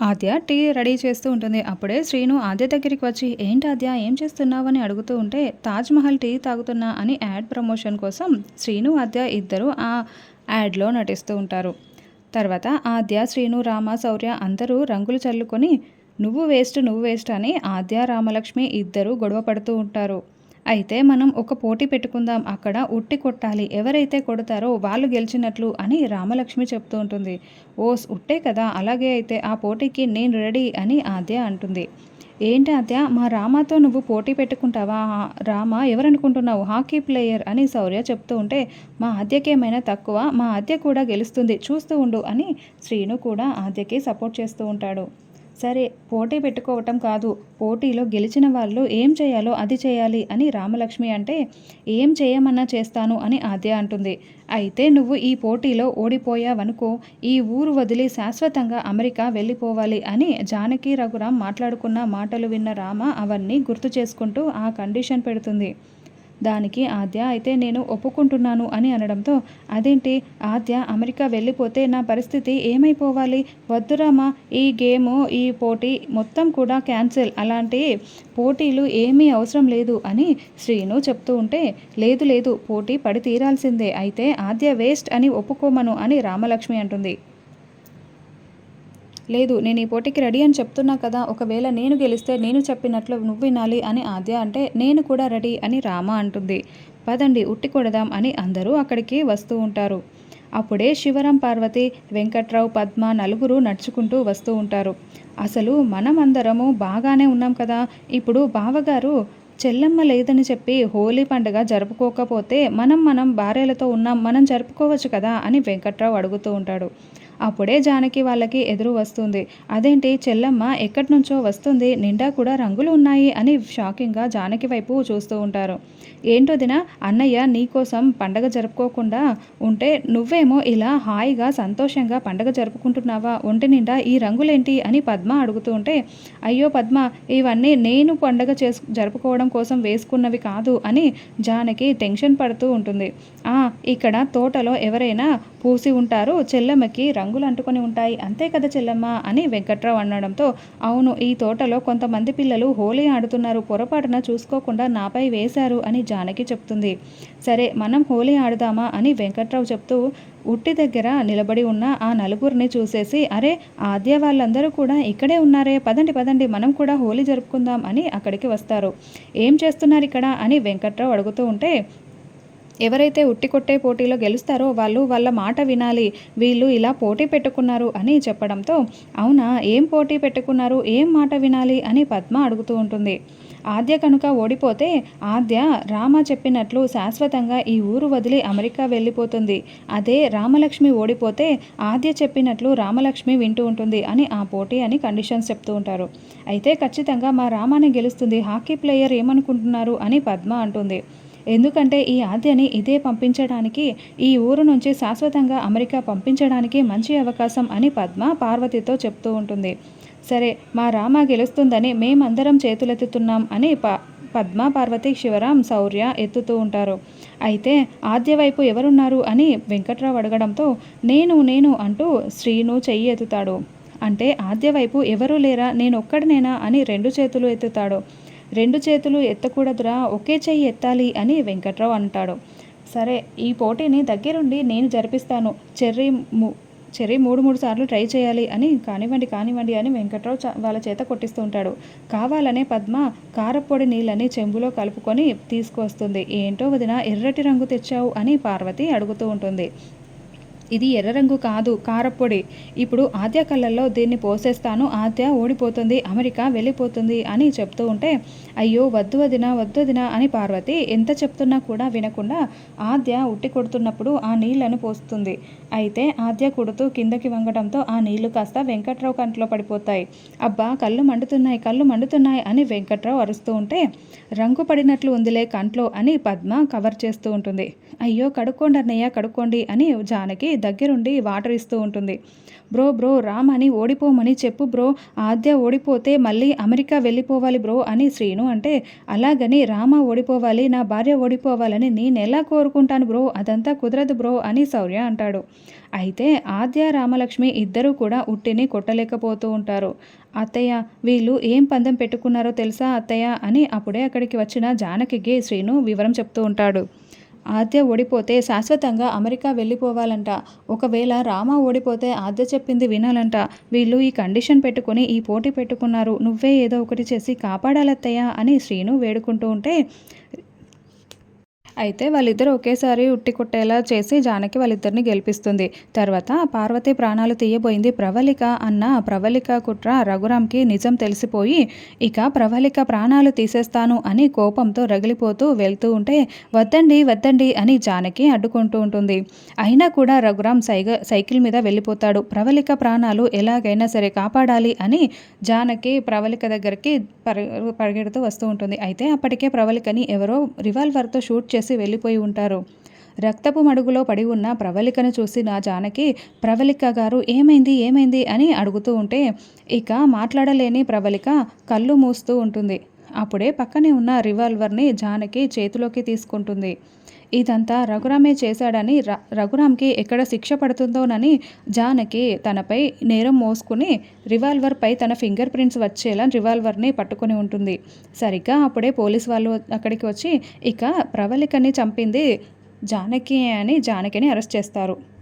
ఆద్య tea ready చేస్తూ ఉంటుంది. అప్పుడే శ్రీను ఆద్య దగ్గరికి వచ్చి ఏంటి ఆద్య ఏం చేస్తున్నావు? అని అడుగుతూ ఉంటే తాజ్మహల్ టీ తాగుతున్నా అని యాడ్ ప్రమోషన్ కోసం శ్రీను ఆద్య ఇద్దరు ఆ యాడ్లో నటిస్తూ ఉంటారు. తర్వాత ఆద్య శ్రీను రామ శౌర్య అందరూ రంగులు చల్లుకొని నువ్వు వేస్ట్ నువ్వు వేస్ట్ అని ఆద్య రామలక్ష్మి ఇద్దరు గొడవ పడుతూ ఉంటారు. అయితే మనం ఒక పోటీ పెట్టుకుందాం అక్కడ ఉట్టి కొట్టాలి ఎవరైతే కొడతారో వాళ్ళు గెలిచినట్లు అని రామలక్ష్మి చెప్తూ ఉంటుంది. ఓస్ ఉట్టే కదా అలాగే అయితే ఆ పోటీకి నేను రెడీ అని ఆద్య అంటుంది. ఏంటి ఆద్య మా రామాతో నువ్వు పోటీ పెట్టుకుంటావా? రామ ఎవరనుకుంటున్నావు? హాకీ ప్లేయర్ అని శౌర్య చెప్తూ ఉంటే మా ఆద్యకేమైనా తక్కువ మా ఆద్య కూడా గెలుస్తుంది చూస్తూ ఉండు అని శ్రీను కూడా ఆద్యకి సపోర్ట్ చేస్తూ ఉంటాడు. సరే పోటీ పెట్టుకోవటం కాదు. పోటీలో గెలిచిన వాళ్ళు ఏం చేయాలో అది చేయాలి అని రామలక్ష్మి అంటే ఏం చేయమన్నా చేస్తాను అని ఆద్య అంటుంది. అయితే నువ్వు ఈ పోటీలో ఓడిపోయావనుకో ఈ ఊరు వదిలి శాశ్వతంగా అమెరికా వెళ్ళిపోవాలి అని జానకి రఘురాం మాట్లాడుకున్న మాటలు విన్న రామ అవన్నీ గుర్తు చేసుకుంటూ ఆ కండిషన్ పెడుతుంది. దానికి ఆద్య అయితే నేను ఒప్పుకుంటున్నాను అని అనడంతో అదేంటి? ఆద్య అమెరికా వెళ్ళిపోతే నా పరిస్థితి ఏమైపోవాలి? వద్దురామా ఈ గేము ఈ పోటీ మొత్తం కూడా క్యాన్సిల్. అలాంటి పోటీలు ఏమీ అవసరం లేదు అని శ్రీను చెప్తూ ఉంటే లేదు లేదు పోటీ పడి తీరాల్సిందే. అయితే ఆద్య వేస్ట్ అని ఒప్పుకోమను అని రామలక్ష్మి అంటుంది. లేదు నేను ఈ పోటీకి రెడీ అని చెప్తున్నా కదా ఒకవేళ నేను గెలిస్తే నేను చెప్పినట్లు నువ్వు వినాలి అని ఆద్య అంటే నేను కూడా రెడీ అని రామ అంటుంది. పదండి ఉట్టి కొడదాం అని అందరూ అక్కడికి వస్తూ ఉంటారు. అప్పుడే శివరాం పార్వతి వెంకట్రావు పద్మ నలుగురు నడుచుకుంటూ వస్తూ ఉంటారు. అసలు మనం అందరము బాగానే ఉన్నాం కదా ఇప్పుడు బావగారు చెల్లమ్మ లేదని చెప్పి హోలీ పండుగ జరుపుకోకపోతే మనం మనం భార్యలతో ఉన్నాం మనం జరుపుకోవచ్చు కదా అని వెంకట్రావు అడుగుతూ ఉంటాడు. అప్పుడే జానకి వాళ్ళకి ఎదురు వస్తుంది. అదేంటి చెల్లమ్మ ఎక్కడి నుంచో వస్తుంది నిండా కూడా రంగులు ఉన్నాయి అని షాకింగ్గా జానకి వైపు చూస్తూ ఉంటారు. ఏంటో దిన అన్నయ్య నీకోసం పండగ జరుపుకోకుండా ఉంటే నువ్వేమో ఇలా హాయిగా సంతోషంగా పండగ జరుపుకుంటున్నావా? ఒంటి నిండా ఈ రంగులేంటి అని పద్మ అడుగుతూ ఉంటే అయ్యో పద్మ ఇవన్నీ నేను పండగ చేసు జరుపుకోవడం కోసం వేసుకున్నవి కాదు అని జానకి టెన్షన్ పడుతూ ఉంటుంది. ఇక్కడ తోటలో ఎవరైనా పూసి ఉంటారు చెల్లెమ్మకి రంగులు అంటుకొని ఉంటాయి. అంతే కదా చెల్లమ్మ? అని వెంకట్రావు అనడంతో అవును ఈ తోటలో కొంతమంది పిల్లలు హోలీ ఆడుతున్నారు పొరపాటున చూసుకోకుండా నాపై వేశారు అని జానకి చెప్తుంది. సరే మనం హోలీ ఆడుదామా అని వెంకట్రావు చెప్తూ ఉట్టి దగ్గర నిలబడి ఉన్న ఆ నలుగురిని చూసేసి అరే ఆద్య వాళ్ళందరూ కూడా ఇక్కడే ఉన్నారే పదండి పదండి మనం కూడా హోలీ జరుపుకుందాం అని అక్కడికి వస్తారు. ఏం చేస్తున్నారు ఇక్కడ? అని వెంకట్రావు అడుగుతూ ఉంటే ఎవరైతే ఉట్టి కొట్టే పోటీలో గెలుస్తారో వాళ్ళు వాళ్ళ మాట వినాలి వీళ్ళు ఇలా పోటీ పెట్టుకున్నారు అని చెప్పడంతో అవునా ఏం పోటీ పెట్టుకున్నారు ఏం మాట వినాలి అని పద్మ అడుగుతూ ఉంటుంది. ఆద్య కనుక ఓడిపోతే ఆద్య రామ చెప్పినట్లు శాశ్వతంగా ఈ ఊరు వదిలి అమెరికా వెళ్ళిపోతుంది. అదే రామలక్ష్మి ఓడిపోతే ఆద్య చెప్పినట్లు రామలక్ష్మి వింటూ ఉంటుంది అని ఆ పోటీ అని కండిషన్స్ చెప్తూ ఉంటారు. అయితే ఖచ్చితంగా మా రామాని గెలుస్తుంది హాకీ ప్లేయర్ ఏమనుకుంటున్నారు అని పద్మ అంటుంది. ఎందుకంటే ఈ ఆద్యని ఇదే పంపించడానికి ఈ ఊరు నుంచి శాశ్వతంగా అమెరికా పంపించడానికి మంచి అవకాశం అని పద్మ పార్వతితో చెప్తూ ఉంటుంది. సరే మా రామ గెలుస్తుందని మేమందరం చేతులెత్తుతున్నాం అని ప పద్మ పార్వతి శివరాం శౌర్య ఎత్తుతూ ఉంటారు. అయితే ఆద్య వైపు ఎవరున్నారు అని వెంకట్రావు అడగడంతో నేను నేను అంటూ శ్రీను చెయ్యి ఎత్తుతాడు. అంటే ఆద్య వైపు ఎవరూ లేరా నేను ఒక్కడినేనా అని రెండు చేతులు ఎత్తుతాడు. రెండు చేతులు ఎత్తకూడదురా ఒకే చెయ్యి ఎత్తాలి అని వెంకట్రావు అంటాడు. సరే ఈ పోటీని దగ్గరుండి నేను జరిపిస్తాను. చెర్రీ చెర్రీ మూడు మూడు సార్లు ట్రై చేయాలి అని కానివ్వండి కానివ్వండి అని వెంకట్రావు వాళ్ళ చేత కొట్టిస్తూ ఉంటాడు. కావాలనే పద్మ కారపొడి నీళ్ళని చెంబులో కలుపుకొని తీసుకువస్తుంది. ఏంటో వదిన ఎర్రటి రంగు తెచ్చావు అని పార్వతి అడుగుతూ ఉంటుంది. ఇది ఎర్ర రంగు కాదు కారపొడి ఇప్పుడు ఆద్య కళ్ళల్లో దీన్ని పోసేస్తాను. ఆద్య ఓడిపోతుంది అమెరికా వెళ్ళిపోతుంది అని చెప్తూ ఉంటే అయ్యో వద్దు వదిన వద్దు వదిన అని పార్వతి ఎంత చెప్తున్నా కూడా వినకుండా ఆద్య ఉట్టి కొడుతున్నప్పుడు ఆ నీళ్ళను పోస్తుంది. అయితే ఆద్య కొడుతూ కిందకి వంగడంతో ఆ నీళ్ళు కాస్త వెంకట్రావు కంట్లో పడిపోతాయి. అబ్బా కళ్ళు మండుతున్నాయి కళ్ళు మండుతున్నాయి అని వెంకట్రావు అరుస్తూ ఉంటే రంగు పడినట్లు ఉందిలే కంట్లో అని పద్మ కవర్ చేస్తూ ఉంటుంది. అయ్యో కడుక్కోండి అన్నయ్య కడుక్కోండి అని జానకి దగ్గరుండి వాటర్ ఇస్తూ ఉంటుంది. బ్రో బ్రో రామని ఓడిపోమని చెప్పు బ్రో. ఆద్య ఓడిపోతే మళ్ళీ అమెరికా వెళ్ళిపోవాలి బ్రో అని శ్రీను అంటే అలాగని రామ ఓడిపోవాలి నా భార్య ఓడిపోవాలని నేను ఎలా కోరుకుంటాను బ్రో? అదంతా కుదరదు బ్రో అని శౌర్య అంటాడు. అయితే ఆద్య రామలక్ష్మి ఇద్దరూ కూడా ఉట్టిని కొట్టలేకపోతూ ఉంటారు. అత్తయ్య వీళ్ళు ఏం పందెం పెట్టుకున్నారో తెలుసా అత్తయ్య? అని అప్పుడే అక్కడికి వచ్చిన జానకికి శ్రీను వివరం చెప్తూ ఉంటాడు. ఆద్య ఓడిపోతే శాశ్వతంగా అమెరికా వెళ్ళిపోవాలంట. ఒకవేళ రామ ఓడిపోతే ఆద్య చెప్పింది వినాలంట. వీళ్ళు ఈ కండిషన్ పెట్టుకొని ఈ పోటీ పెట్టుకున్నారు. నువ్వే ఏదో ఒకటి చేసి కాపాడాలత్తయ్యా అని శ్రీను వేడుకుంటూ ఉంటే అయితే వాళ్ళిద్దరు ఒకేసారి ఉట్టి కొట్టేలా చేసి జానకి వాళ్ళిద్దరిని గెలిపిస్తుంది. తర్వాత పార్వతి ప్రాణాలు తీయబోయింది ప్రవళిక అన్న ప్రవళిక కుట్ర రఘురామ్కి నిజం తెలిసిపోయి ఇక ప్రవళిక ప్రాణాలు తీసేస్తాను అని కోపంతో రగిలిపోతూ వెళ్తూ ఉంటే వద్దండి వద్దండి అని జానకి అడ్డుకుంటూ ఉంటుంది. అయినా కూడా రఘురామ్ సైగ సైకిల్ మీద వెళ్ళిపోతాడు. ప్రవళిక ప్రాణాలు ఎలాగైనా సరే కాపాడాలి అని జానకి ప్రవళిక దగ్గరికి పరి పరిగెడుతూ వస్తూ ఉంటుంది. అయితే అప్పటికే ప్రవళికని ఎవరో రివాల్వర్తో షూట్ చేసి వదిలేసి వెళ్ళిపోయి ఉంటారు. రక్తపు మడుగులో పడి ఉన్న ప్రవళికను నా జానకి ప్రవళిక గారు ఏమైంది ఏమైంది? అని అడుగుతూ ఉంటే ఇక మాట్లాడలేని ప్రవళిక కళ్ళు మూస్తూ ఉంటుంది. అప్పుడే పక్కనే ఉన్న రివాల్వర్ని జానకి చేతిలోకి తీసుకుంటుంది. ఇదంతా రఘురామే చేశాడని రఘురామ్కి ఎక్కడ శిక్ష పడుతుందోనని జానకి తనపై నేరం మోసుకుని రివాల్వర్పై తన ఫింగర్ ప్రింట్స్ వచ్చేలా రివాల్వర్ని పట్టుకొని ఉంటుంది. సరిగ్గా అప్పుడే పోలీస్ వాళ్ళు అక్కడికి వచ్చి ఇక ప్రవళికని చంపింది జానకి అని జానకిని అరెస్ట్ చేస్తారు.